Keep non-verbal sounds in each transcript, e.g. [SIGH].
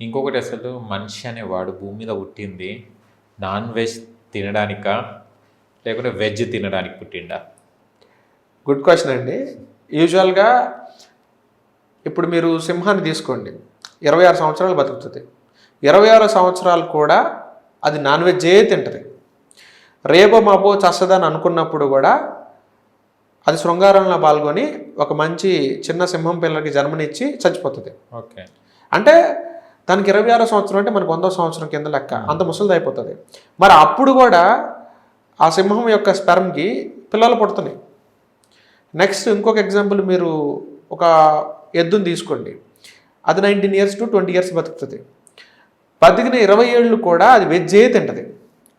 ఇంకొకటి అసలు మనిషి అనేవాడు భూమి మీద పుట్టింది నాన్ వెజ్ తినడానికా? లేకుంటే వెజ్ తినడానికి పుట్టిండా? గుడ్ క్వశ్చన్ అండి. యూజువల్గా ఇప్పుడు మీరు సింహాన్ని తీసుకోండి. ఇరవై ఆరు సంవత్సరాలు బతుకుతుంది. ఇరవై ఆరు సంవత్సరాలు కూడా అది నాన్ వెజ్జే తింటుంది. రేపో మాపో చస్తదని అనుకున్నప్పుడు కూడా అది శృంగారంలో పాల్గొని ఒక మంచి చిన్న సింహం పిల్లలకి జన్మనిచ్చి చచ్చిపోతుంది. ఓకే. అంటే దానికి ఇరవై ఆరో సంవత్సరం అంటే మనకు వందో సంవత్సరం కింద లెక్క. అంత ముసలిది అయిపోతుంది. మరి అప్పుడు కూడా ఆ సింహం యొక్క స్పెరమ్కి పిల్లలు పుడుతున్నాయి. నెక్స్ట్ ఇంకొక ఎగ్జాంపుల్ మీరు ఒక ఎద్దుని తీసుకోండి. అది nineteen years to twenty years బతుకుతుంది. బతికిన ఇరవై ఏళ్ళు కూడా అది వెజ్జే తింటది.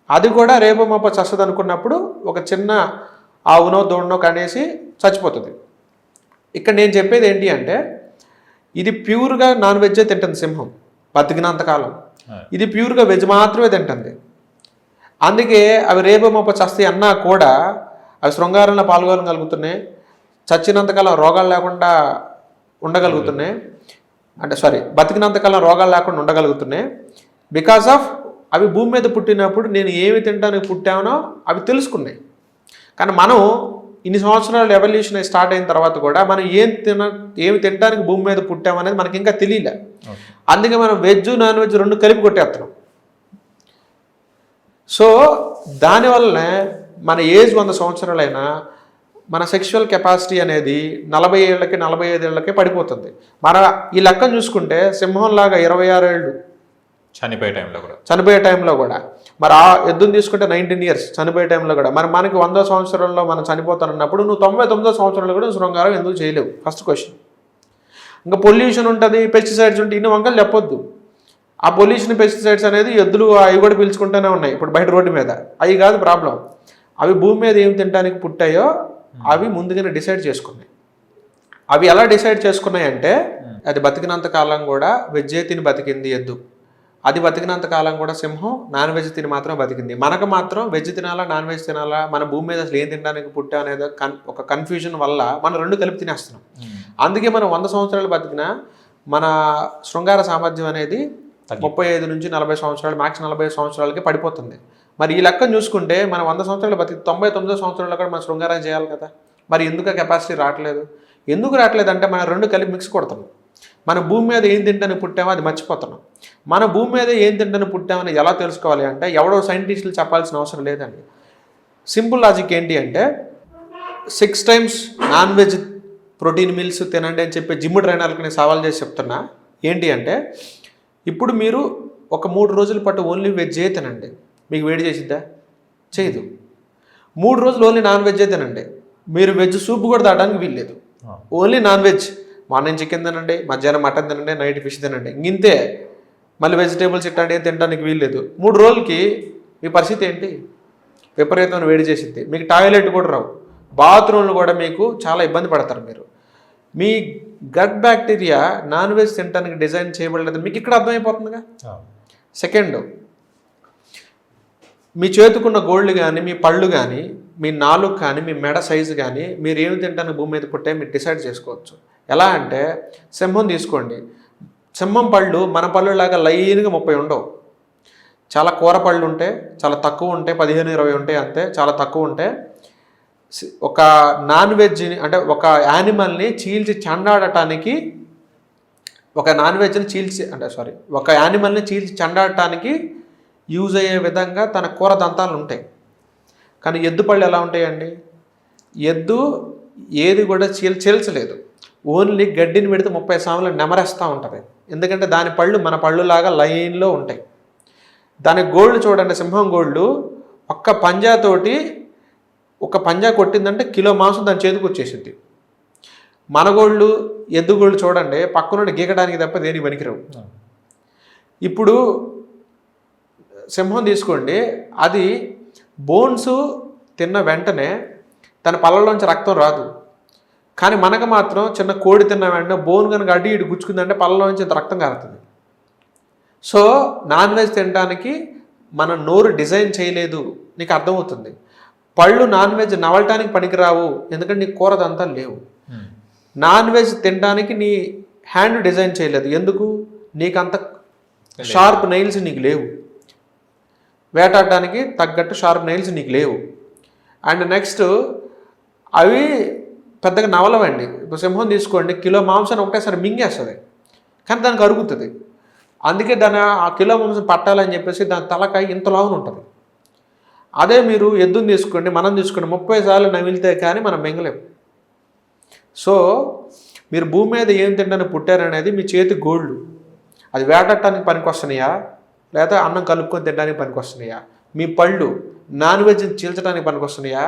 అది కూడా రేపు మాప చస్తుంది అనుకున్నప్పుడు ఒక చిన్న ఆవునో దోడునో కనేసి చచ్చిపోతుంది. ఇక్కడ నేను చెప్పేది ఏంటి అంటే ఇది ప్యూర్గా నాన్ వెజ్జే తింటుంది సింహం. బతికినంతకాలం. ఇది ప్యూర్గా వెజ్ మాత్రమే తింటుంది. అందుకే అవి రేపు మొప్ప చస్తాయి అన్నా కూడా అవి శృంగారంలో పాల్గొనగలుగుతున్నాయి చచ్చినంతకాలం రోగాలు లేకుండా ఉండగలుగుతున్నాయి. అంటే సారీ బతికినంతకాలం రోగాలు లేకుండా ఉండగలుగుతున్నాయి. బికాస్ ఆఫ్ అవి భూమి మీద పుట్టినప్పుడు నేను ఏమి తినడానికి పుట్టానో అవి తెలుసుకున్నాయి. కానీ మనం ఇన్ని సంవత్సరాలు ఎవల్యూషన్ స్టార్ట్ అయిన తర్వాత కూడా మనం ఏం తిన ఏమి తినడానికి భూమి మీద పుట్టామనేది మనకి ఇంకా తెలియలే అందుకే మనం వెజ్ నాన్ వెజ్ రెండు కలిపి కొట్టేస్తున్నాం. సో దానివల్లనే మన ఏజ్ వంద సంవత్సరాలైనా మన సెక్షువల్ కెపాసిటీ అనేది నలభై ఏళ్ళకి నలభై ఐదు ఏళ్ళకి పడిపోతుంది. మన ఈ లెక్కను చూసుకుంటే సింహంలాగా ఇరవై ఆరు ఏళ్ళు చనిపోయే టైంలో కూడా. చనిపోయే టైంలో కూడా. మరి ఆ ఎద్దును తీసుకుంటే నైన్టీన్ ఇయర్స్ చనిపోయే టైంలో కూడా. మరి మనకి వందో సంవత్సరంలో మనం చనిపోతానన్నప్పుడు నువ్వు తొంభై తొమ్మిదో సంవత్సరంలో కూడా శృంగారం ఎందుకు చేయలేవు? ఫస్ట్ క్వశ్చన్ ఇంకా పొల్యూషన్ ఉంటుంది పెస్టిసైడ్స్ ఉంటాయి ఇన్ని వంకలు చెప్పొద్దు. ఆ పొల్యూషన్ పెస్టిసైడ్స్ అనేది ఎద్దులు అవి కూడా పీల్చుకుంటూనే ఉన్నాయి ఇప్పుడు బయట రోడ్డు మీద. అవి కాదు ప్రాబ్లం అవి భూమి మీద ఏం తినడానికి పుట్టాయో అవి ముందుగానే డిసైడ్ చేసుకున్నాయి. అవి ఎలా డిసైడ్ చేసుకున్నాయంటే అది బతికినంత కాలం కూడా వెజ్జే తిని బతికింది ఎద్దు. అది బతికినంత కాలం కూడా సింహం నాన్ వెజ్ తిని మాత్రం బతికింది. మనకు మాత్రం వెజ్ తినాలా నాన్ వెజ్ తినాలా మన భూమి మీద అసలు ఏం తినడానికి పుట్టా అనేది ఒక కన్ఫ్యూజన్ వల్ల మనం రెండు కలిపి తినేస్తున్నాం. అందుకే మనం వంద సంవత్సరాలు బతికినా మన శృంగార సామర్థ్యం అనేది ముప్పై ఐదు నుంచి నలభై సంవత్సరాలు మ్యాక్స్ నలభై సంవత్సరాలకి పడిపోతుంది. మరి ఈ లెక్కను చూసుకుంటే మనం వంద సంవత్సరాలు బతికి తొంభై తొమ్మిదో సంవత్సరాలు కూడా మనం శృంగారం చేయాలి కదా. మరి ఎందుకు కెపాసిటీ రావట్లేదు? ఎందుకు రావట్లేదు అంటే మనం రెండు కలిపి మిక్స్ కొడుతున్నాం మన భూమి మీద ఏం తింటాను పుట్టామో అది మర్చిపోతున్నాం మన భూమి మీద ఏం తింటాను పుట్టామని ఎలా తెలుసుకోవాలి అంటే ఎవడో సైంటిస్టులు చెప్పాల్సిన అవసరం లేదండి. సింపుల్ లాజిక్ ఏంటి అంటే six times non veg protein meals తినండి అని చెప్పి జిమ్ ట్రైనర్లకు నేను సవాల్ చేసి చెప్తున్నా. ఏంటి అంటే ఇప్పుడు మీరు ఒక మూడు రోజుల పాటు ఓన్లీ వెజ్జే తినండి. మీకు వేడి చేసిద్దా? చేయదు. మూడు రోజులు ఓన్లీ నాన్ వెజ్జే తినండి. మీరు వెజ్ సూప్ కూడా తాగడానికి వీల్లేదు. Only non veg. Morning chicken తినండి మధ్యాహ్నం మటన్ తినండి నైట్ ఫిష్ తినండి. ఇంతే. మళ్ళీ వెజిటేబుల్స్ ఇట్లాంటి ఏం తినడానికి వీల్లేదు. మూడు రోజులకి మీ పరిస్థితి ఏంటి? విపరీతమైన వేడి చేసింది మీకు టాయిలెట్ కూడా రావు. బాత్రూమ్లు కూడా మీకు చాలా ఇబ్బంది పడతారు మీరు. మీ గట్ బ్యాక్టీరియా నాన్ వెజ్ తినడానికి డిజైన్ చేయబడలేదు. మీకు ఇక్కడ అర్థమైపోతుందిగా? సెకండ్ మీ చేతుకున్న గోల్డ్ కానీ మీ పళ్ళు కానీ మీ నాలుగు కానీ మీ మెడ సైజు కానీ మీరు ఏమి తింటానికి భూమి మీద పుట్టే మీరు డిసైడ్ చేసుకోవచ్చు. ఎలా అంటే సింహం తీసుకోండి. సింహం పళ్ళు మన పళ్ళులాగా లైన్గా ముప్పై ఉండవు. చాలా కూర పళ్ళు ఉంటాయి చాలా తక్కువ ఉంటాయి పదిహేను ఇరవై ఉంటాయి అంతే చాలా తక్కువ ఉంటాయి ఒక నాన్ వెజ్ని అంటే ఒక యానిమల్ని చీల్చి చండాడటానికి ఒక నాన్ వెజ్ని చీల్చి అంటే సారీ ఒక యానిమల్ని చీల్చి చండాడటానికి యూజ్ అయ్యే విధంగా తన కూర దంతాలు ఉంటాయి. కానీ ఎద్దు పళ్ళు ఎలా ఉంటాయండి? ఎద్దు ఏది కూడా చీల్ చీల్చలేదు. ఓన్లీ గడ్డిని పెడితే ముప్పై సాములు నెమరేస్తూ ఉంటుంది. ఎందుకంటే దాని పళ్ళు మన పళ్ళులాగా లైన్లో ఉంటాయి. దాని గోళ్ళు చూడండి సింహం గోళ్ళు ఒక్క పంజాతోటి ఒక పంజా కొట్టిందంటే కిలో మాంసం దాని చేతికి వచ్చేసింది. మన గోళ్ళు ఎద్దు గోళ్ళు చూడండి పక్కనుండి గీకడానికి తప్ప దేనికి పనికిరావు. ఇప్పుడు సింహం తీసుకోండి అది బోన్స్ తిన్న వెంటనే తన పళ్ళలోంచి రక్తం రాదు. కానీ మనకు మాత్రం చిన్న కోడి తిన్న వెంటనే బోన్ కనుక అడ్డు ఇటు గుచ్చుకుందంటే పళ్ళలోంచి ఇంత రక్తం కారుతుంది. సో నాన్ వెజ్ తినడానికి మన నోరు డిజైన్ చేయలేదు. నీకు అర్థమవుతుంది. పళ్ళు నాన్ వెజ్ నవలటానికి పనికిరావు. ఎందుకంటే నీ కూరదంతా లేవు. నాన్ వెజ్ తినడానికి నీ హ్యాండ్ డిజైన్ చేయలేదు. ఎందుకు? నీకంత షార్ప్ నైల్స్ నీకు లేవు. వేటాడడానికి తగ్గట్టు షార్ప్ నైల్స్ నీకు లేవు. అండ్ నెక్స్ట్ అవి పెద్దగా నవలవండి. ఇప్పుడు సింహం తీసుకోండి కిలో మాంసాన్ని ఒకటేసారి మింగేస్తుంది. కానీ దానికి అరుగుతుంది. అందుకే దాని ఆ కిలో మాంసం పట్టాలని చెప్పేసి దాని తలకాయ ఇంత లావున ఉంటుంది. అదే మీరు ఎద్దుని తీసుకోండి మనం తీసుకోండి ముప్పై సార్లు నమిలితే కానీ మనం మింగలేం. సో మీరు భూమి మీద ఏం తినడానికి పుట్టారనేది మీ చేతి గోల్డ్. అది వేటట్టడానికి పనికొస్తున్నాయా? లేదా అన్నం కలుపుకొని తినడానికి పనికొస్తున్నాయా? మీ పళ్ళు నాన్ వెజ్ చీల్చడానికి పనికొస్తున్నాయా?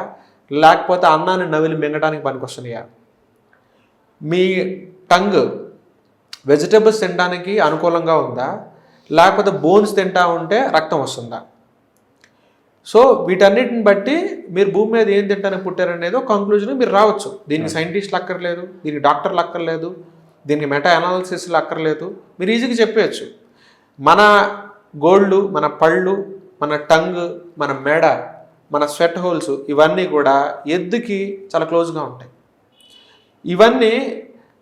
లేకపోతే అన్నాన్ని నవిలి మింగడానికి పనికొస్తున్నాయా? మీ టంగ్ వెజిటేబుల్స్ తినడానికి అనుకూలంగా ఉందా? లేకపోతే బోన్స్ తింటా ఉంటే రక్తం వస్తుందా? సో వీటన్నిటిని బట్టి మీరు భూమి మీద ఏం తింటానికి పుట్టారనేది ఒక కంక్లూజన్ మీరు రావచ్చు. దీనికి సైంటిస్టులు అక్కర్లేదు దీనికి డాక్టర్లు అక్కర్లేదు దీనికి మెటా అనాలిసిస్లు అక్కర్లేదు. మీరు ఈజీగా చెప్పేయచ్చు. మన గోళ్ళు మన పళ్ళు మన టంగ్ మన మెడ మన స్వెట్ హోల్స్ ఇవన్నీ కూడా ఎద్దుకి చాలా క్లోజ్గా ఉంటాయి. ఇవన్నీ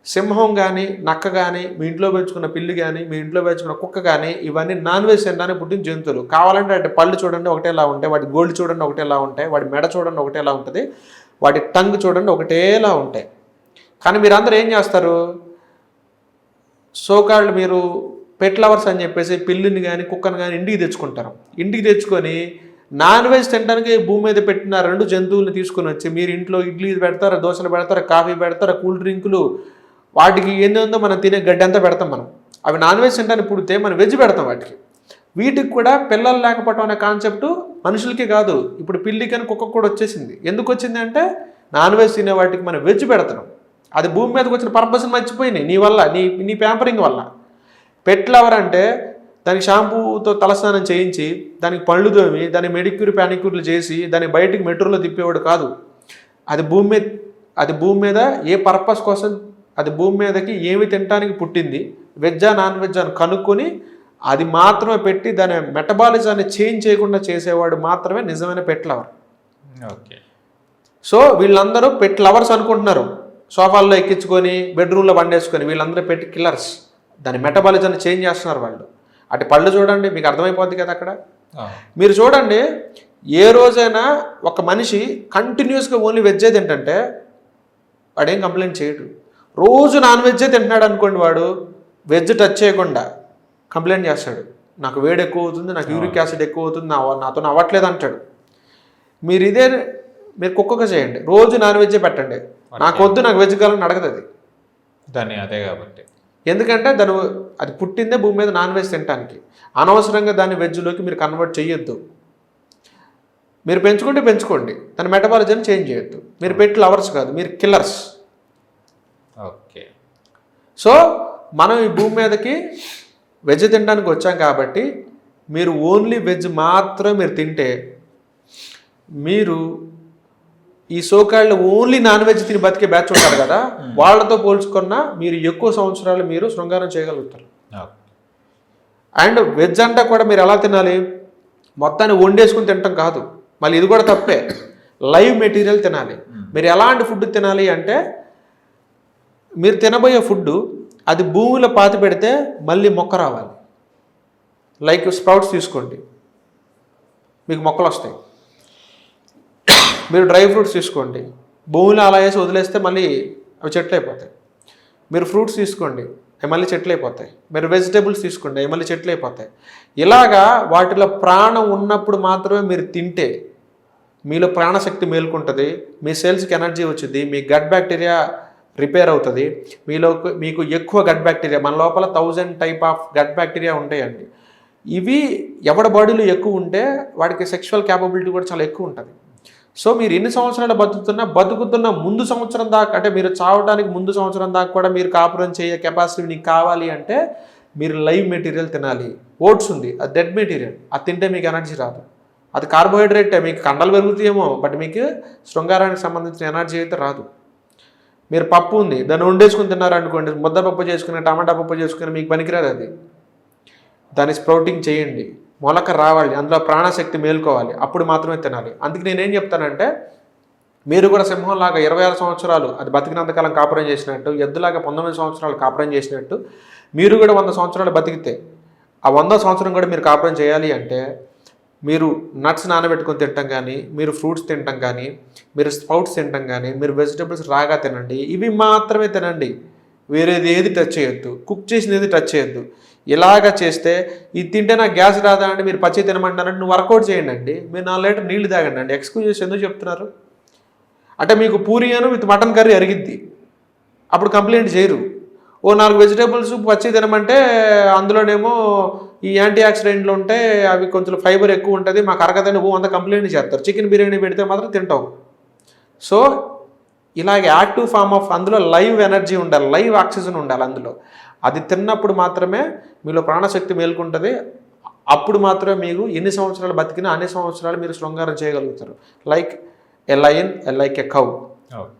సింహం కానీ నక్క కానీ మీ ఇంట్లో పెంచుకున్న పిల్లి కానీ మీ ఇంట్లో పెంచుకున్న కుక్క కానీ ఇవన్నీ నాన్ వెజ్ తినడానికి పుట్టిన జంతువులు. కావాలంటే వాటి పళ్ళు చూడండి ఒకటేలా ఉంటాయి. వాటి గోల్డ్ చూడండి ఒకటేలా ఉంటాయి. వాటి మెడ చూడండి ఒకటేలా ఉంటుంది. వాటి టంగ్ చూడండి ఒకటేలా ఉంటాయి. కానీ మీరందరూ ఏం చేస్తారు? సోకాళ్ళు మీరు పెట్ లవర్స్ అని చెప్పేసి పిల్లిని కానీ కుక్కను కానీ ఇంటికి తెచ్చుకుంటారు. ఇంటికి తెచ్చుకొని నాన్ వెజ్ తినడానికి భూమి మీద పెట్టిన రెండు జంతువులను తీసుకొని వచ్చి మీరు ఇంట్లో ఇడ్లీ పెడతారు దోశలు పెడతారు కాఫీ పెడతారు కూల్ డ్రింకులు వాటికి ఏంది ఉందో మనం తినే గడ్డి అంతా పెడతాం మనం. అవి నాన్ వెజ్ తినడానికి పుడితే మనం వెజ్ పెడతాం వాటికి. వీటికి కూడా పిల్లలు లేకపోవడం అనే కాన్సెప్ట్ మనుషులకి కాదు. ఇప్పుడు పిల్లికి అని కుక్కకు కూడా వచ్చేసింది. ఎందుకు వచ్చింది అంటే నాన్ వెజ్ తినే వాటికి మనం వెజ్ పెడతాం. అది భూమి మీదకి వచ్చిన పర్పస్ మర్చిపోయినాయి. నీ వల్ల నీ నీ ప్యాంపరింగ్ వల్ల. పెట్ లవర్ అంటే దానికి షాంపూతో తలస్నానం చేయించి దానికి పళ్ళు తోమి దాని మెడిక్యూర్ ప్యానిక్యూర్లు చేసి దాన్ని బయటికి మెట్రోలో తిప్పేవాడు కాదు. అది భూమి మీద అది భూమి మీద ఏ పర్పస్ కోసం అది భూమి మీదకి ఏమి తినడానికి పుట్టింది? వెజ్జా నాన్ వెజ్ అని కనుక్కొని అది మాత్రమే పెట్టి దాని మెటబాలిజాన్ని చేంజ్ చేయకుండా చేసేవాడు మాత్రమే నిజమైన పెట్ లవర్. ఓకే. సో వీళ్ళందరూ పెట్ లవర్స్ అనుకుంటున్నారు. సోఫాల్లో ఎక్కించుకొని బెడ్రూమ్లో వండేసుకొని వీళ్ళందరూ పెట్టి కిల్లర్స్. దాని మెటబాలిజాన్ని చేంజ్ చేస్తున్నారు వాళ్ళు. అటు పళ్ళు చూడండి మీకు అర్థమైపోద్ది కదా అక్కడ? మీరు చూడండి ఏ రోజైనా ఒక మనిషి కంటిన్యూస్గా ఓన్లీ వెజ్జే తింటుంటే వాడేం కంప్లైంట్ చేయడు. రోజు నాన్ వెజ్జే తింటున్నాడు అనుకోండి వాడు వెజ్ టచ్ చేయకుండా కంప్లైంట్ చేస్తాడు. నాకు వేడి ఎక్కువ అవుతుంది నాకు యూరిక్ యాసిడ్ ఎక్కువ అవుతుంది నా నాతో అవ్వట్లేదు అంటాడు. మీరు ఇదే మీరు కుక్కగా చేయండి. రోజు నాన్ వెజ్జే పెట్టండి. నాకు వద్దు నాకు వెజ్ కావాలని అడగదు అది. దాన్ని అదే కాబట్టి. ఎందుకంటే దాని అది పుట్టిందే భూమి మీద నాన్ వెజ్ తినడానికి అనవసరంగా దాన్ని వెజ్లోకి మీరు కన్వర్ట్ చేయొద్దు. మీరు పెంచుకుంటే పెంచుకోండి. దాని మెటబాలిజం చేంజ్ చేయొద్దు. మీరు పెట్టి లవర్స్ కాదు మీరు కిల్లర్స్ ఓకే. సో మనం ఈ భూమి మీదకి వెజ్ తినడానికి వచ్చాం కాబట్టి మీరు ఓన్లీ వెజ్ మాత్రం మీరు తింటే మీరు ఈ సోకాళ్ళు ఓన్లీ నాన్ వెజ్ తిని బతికే బ్యాచ్ ఉంటారు కదా వాళ్ళతో పోల్చుకున్న మీరు ఎక్కువ సంవత్సరాలు మీరు శృంగారం చేయగలుగుతారు. అండ్ వెజ్ అంటే కూడా మీరు ఎలా తినాలి? మొత్తాన్ని వండేసుకుని తినటం కాదు. మళ్ళీ ఇది కూడా తప్పే. [COUGHS] లైవ్ మెటీరియల్ తినాలి. మీరు ఎలాంటి ఫుడ్ తినాలి అంటే మీరు తినబోయే ఫుడ్ అది భూమిలో పాతి పెడితే మళ్ళీ మొక్క రావాలి. లైక్ స్ప్రౌట్స్ తీసుకోండి. మీకు మొక్కలు వస్తాయి. మీరు డ్రై ఫ్రూట్స్ తీసుకోండి. భూమిలో అలా వేసి వదిలేస్తే మళ్ళీ అవి చెట్లు అయిపోతాయి. మీరు ఫ్రూట్స్ తీసుకోండి. అవి మళ్ళీ చెట్లు అయిపోతాయి. మీరు వెజిటేబుల్స్ తీసుకోండి. అవి మళ్ళీ చెట్లు అయిపోతాయి. ఇలాగా వాటిలో ప్రాణం ఉన్నప్పుడు మాత్రమే మీరు తింటే మీలో ప్రాణశక్తి మేలుకుంటుంది. మీ సెల్స్కి ఎనర్జీ వచ్చింది మీ గట్ బ్యాక్టీరియా రిపేర్ అవుతుంది. మీలో మీకు ఎక్కువ గట్ బ్యాక్టీరియా మన లోపల thousand type of gut bacteria ఉంటాయండి. ఇవి ఎవడి బాడీలో ఎక్కువ ఉంటే వాడికి సెక్షువల్ క్యాపబిలిటీ కూడా చాలా ఎక్కువ ఉంటుంది. సో మీరు ఎన్ని సంవత్సరాలు బతుకుతున్నా బతుకుతున్న ముందు సంవత్సరం దాకా అంటే మీరు చావడానికి ముందు సంవత్సరం దాకా కూడా మీరు కాపురం చేయ కెపాసిటీ మీకు కావాలి అంటే మీరు లైవ్ మెటీరియల్ తినాలి. ఓట్స్ ఉంది అది డెడ్ మెటీరియల్ అది తింటే మీకు ఎనర్జీ రాదు. అది కార్బోహైడ్రేట్ మీకు కండలు పెరుగుతాయేమో బట్ మీకు శృంగారానికి సంబంధించిన ఎనర్జీ అయితే రాదు. మీరు పప్పు ఉంది దాన్ని వండేసుకుని తిన్నారనుకోండి ముద్ద పప్పు చేసుకుని టమాటా పప్పు చేసుకుని మీకు పనికిరాదు అది. దాన్ని స్ప్రౌటింగ్ చేయండి మొలక రావాలి అందులో ప్రాణశక్తి మేల్కోవాలి అప్పుడు మాత్రమే తినాలి. అందుకే నేనేం చెప్తానంటే మీరు కూడా సింహంలాగా ఇరవై ఆరు సంవత్సరాలు అది బతికినంతకాలం కాపురం చేసినట్టు ఎద్దులాగా పంతొమ్మిది సంవత్సరాలు కాపురం చేసినట్టు మీరు కూడా వంద సంవత్సరాలు బతికితే ఆ వంద సంవత్సరం కూడా మీరు కాపురం చేయాలి అంటే మీరు నట్స్ నానబెట్టుకొని తినటం కానీ మీరు ఫ్రూట్స్ తినటం కానీ మీరు స్ప్రౌట్స్ తినటం కానీ మీరు వెజిటబుల్స్ రాగా తినండి. ఇవి మాత్రమే తినండి. వేరేది ఏది టచ్ చేయొద్దు. కుక్ చేసినది టచ్ చేయొద్దు. ఇలాగ చేస్తే ఇది తింటే నాకు గ్యాస్ రాదా అండి? మీరు పచ్చి తినమంటారంటే నువ్వు వర్కౌట్ చేయండి అండి మీరు నాలుగు లీటర్ నీళ్ళు తాగండి అండి ఎక్స్క్యూజెస్ ఎందుకు చెప్తున్నారు? అంటే మీకు పూరి అను విత్ మటన్ కర్రీ అరిగిద్ది. అప్పుడు కంప్లైంట్ చేయరు. ఓ నాలుగు వెజిటేబుల్స్ పచ్చి తినమంటే అందులోనేమో ఈ యాంటీ ఆక్సిడెంట్లు ఉంటే అవి కొంచెం ఫైబర్ ఎక్కువ ఉంటుంది మాకు అరగదని ఓ అంత కంప్లైంట్ చేస్తారు. చికెన్ బిర్యానీ పెడితే మాత్రం తింటావు సో ఇలాగే యాక్టివ్ ఫామ్ ఆఫ్ అందులో లైవ్ ఎనర్జీ ఉండాలి లైవ్ ఆక్సిజన్ ఉండాలి అందులో. అది తిన్నప్పుడు మాత్రమే మీలో ప్రాణశక్తి మేల్కొంటుంది అప్పుడు మాత్రమే మీకు ఎన్ని సంవత్సరాలు బతికినా అన్ని సంవత్సరాలు మీరు శృంగారం చేయగలుగుతారు. Like a lion like a cow. Okay.